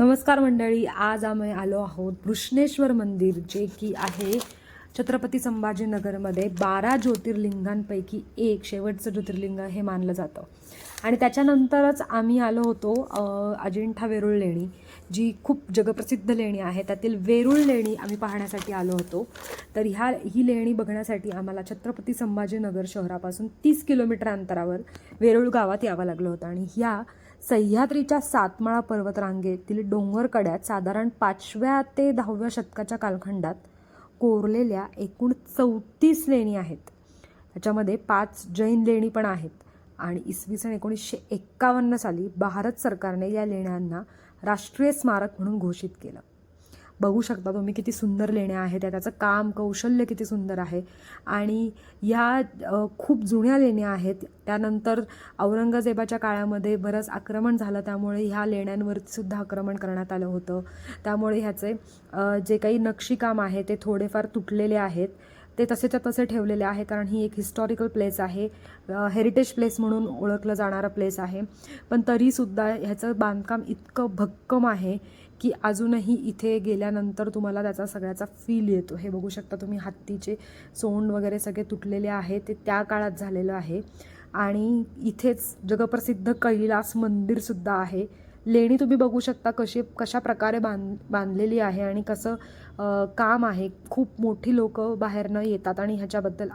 नमस्कार मंडळी आज आम्ही आलो आहोत कृष्णेश्वर मंदिर जे की आहे छत्रपती संभाजीनगरमध्ये बारा ज्योतिर्लिंगांपैकी एक शेवटचं ज्योतिर्लिंग हे मानलं जातं. आणि त्याच्यानंतरच आम्ही आलो होतो अजिंठा वेरूळ लेणी जी खूप जगप्रसिद्ध लेणी आहे. त्यातील वेरूळ लेणी आम्ही पाहण्यासाठी आलो होतो. तर ह्या ही लेणी बघण्यासाठी आम्हाला छत्रपती संभाजीनगर शहरापासून तीस किलोमीटर अंतरावर वेरूळ गावात यावं लागलं होतं. आणि ह्या सह्याद्रीच्या सातमाळा पर्वतरांगेतील डोंगरकड्यात साधारण पाचव्या ते दहाव्या शतकाच्या कालखंडात कोरलेल्या एकूण चौतीस लेणी आहेत. त्याच्यामध्ये पाच जैन लेणी पण आहेत. आणि इसवी सन एकोणीसशे एक्कावन्न साली भारत सरकारने या लेण्यांना राष्ट्रीय स्मारक म्हणून घोषित केलं. बघू शकता तुम्ही किती सुंदर लेण्या आहेत त्या त्याचं काम कौशल्य किती सुंदर आहे. आणि ह्या खूप जुन्या लेण्या आहेत. त्यानंतर औरंगजेबाच्या काळामध्ये बरंच आक्रमण झालं त्यामुळे ह्या लेण्यांवरती सुद्धा आक्रमण करण्यात आलं होतं. त्यामुळे ह्याचे जे काही नक्षीकाम आहे ते थोडेफार तुटलेले आहेत. ते तसेच्या तसे ठेवलेले आहे कारण ही एक हिस्टॉरिकल प्लेस आहे. हेरिटेज प्लेस म्हणून ओळखलं जाणारं प्लेस आहे. पण तरीसुद्धा ह्याचं बांधकाम इतकं भक्कम आहे की अजूनही इथे गेल्यानंतर तुम्हाला त्याचा सगळ्याचा फील येतो. हे बघू शकता तुम्ही हत्तीचे सोंड वगैरे सगळे तुटलेले आहे ते त्या काळात झालेलं आहे. आणि इथेच जगप्रसिद्ध कैलास मंदिरसुद्धा आहे. लेणी तुम्ही बघू शकता कशी कशा प्रकारे बांध बांधलेली आहे आणि कसं काम आहे. खूप मोठी लोक बाहेरनं येतात आणि ह्याच्याबद्दल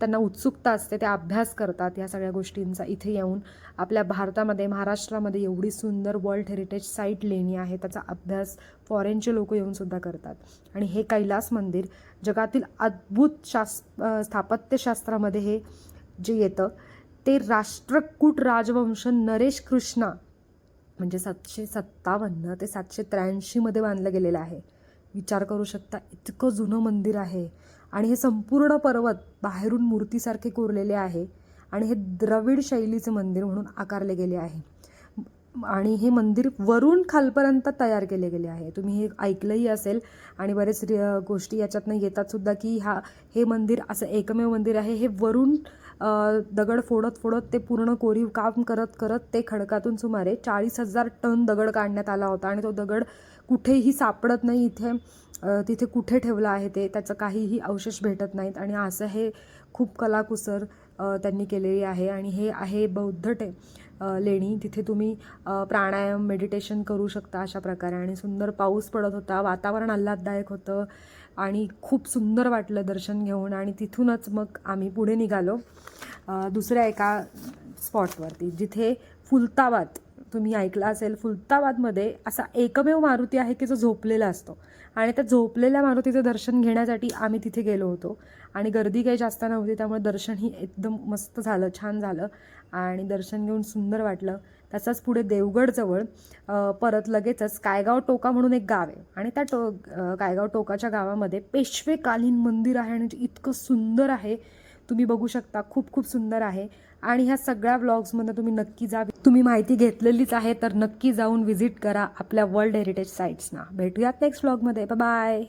त्यांना उत्सुकता असते ते अभ्यास करतात ह्या सगळ्या गोष्टींचा. इथे येऊन आपल्या भारतामध्ये महाराष्ट्रामध्ये एवढी सुंदर वर्ल्ड हेरिटेज साईट लेणी आहे. त्याचा अभ्यास फॉरेनचे लोक येऊन सुद्धा करतात. आणि हे कैलास मंदिर जगातील अद्भुत शास स्थापत्यशास्त्रामध्ये हे जे येतं ते राष्ट्रकूट राजवंश नरेश कृष्णा म्हणजे सातशे सत्तावन्न ते सातशे त्र्याऐंशीमध्ये बांधलं गेलेलं आहे. विचार करू शकता इतकं जुनं मंदिर आहे. आणि हे संपूर्ण पर्वत बाहेरून मूर्तीसारखे कोरलेले आहे. आणि हे द्रविड शैलीचं मंदिर म्हणून आकारले गेले आहे. आणि हे मंदिर वरून खालपर्यंत तयार केले गेले आहे. तुम्ही हे ऐकलंही असेल आणि बरेच गोष्टी याच्यातनं येतात सुद्धा की हा हे मंदिर असं एकमेव मंदिर आहे. हे वरून दगड फोडत फोडत ते पूर्ण कोरीव काम करत करत ते खडकातून सुमारे चाळीस हजार टन दगड काढण्यात आला होता आणि तो दगड कुठेही सापडत नाही. इथे तिथे कुठे ठेवलं आहे ते त्याचं काहीही अवशेष भेटत नाहीत आणि असं हे खूप कलाकुसर त्यांनी केलेली आहे आणि हे आहे बौद्ध टे लेणी. तिथे तुम्ही प्राणायाम मेडिटेशन करू शकता अशा प्रकारे. आणि सुंदर पाऊस पडत होता. वातावरण आल्हाददायक होतं आणि खूप सुंदर वाटलं दर्शन घेऊन. आणि तिथूनच मग आम्ही पुढे निघालो दुसऱ्या एका स्पॉटवरती जिथे फुलताबाद तुम्ही ऐकलं असेल फुलताबादमध्ये असा एकमेव मारुती आहे की जो झोपलेला असतो. आणि त्या झोपलेल्या मारुतीचं दर्शन घेण्यासाठी आम्ही तिथे गेलो होतो. आणि गर्दी काही जास्त नव्हती त्यामुळे दर्शनही एकदम मस्त झालं छान झालं. आणि दर्शन घेऊन सुंदर वाटलं. तसंच पुढे देवगडजवळ परत लगेचच कायगाव टोका म्हणून एक गाव आहे. आणि त्या टो कायगाव टोकाच्या गावामध्ये पेशवेकालीन मंदिर आहे आणि इतकं सुंदर आहे. तुम्ही बघू शकता खूप खूप सुंदर आहे. आणि ह्या सगळ्या व्लॉग्समध्ये तुम्ही नक्की जा. तुम्ही माहिती घेतलेलीच आहे तर नक्की जाऊन व्हिजिट करा आपल्या वर्ल्ड हेरिटेज साईट्सना भेटूयात नेक्स्ट व्लॉगमध्ये बाय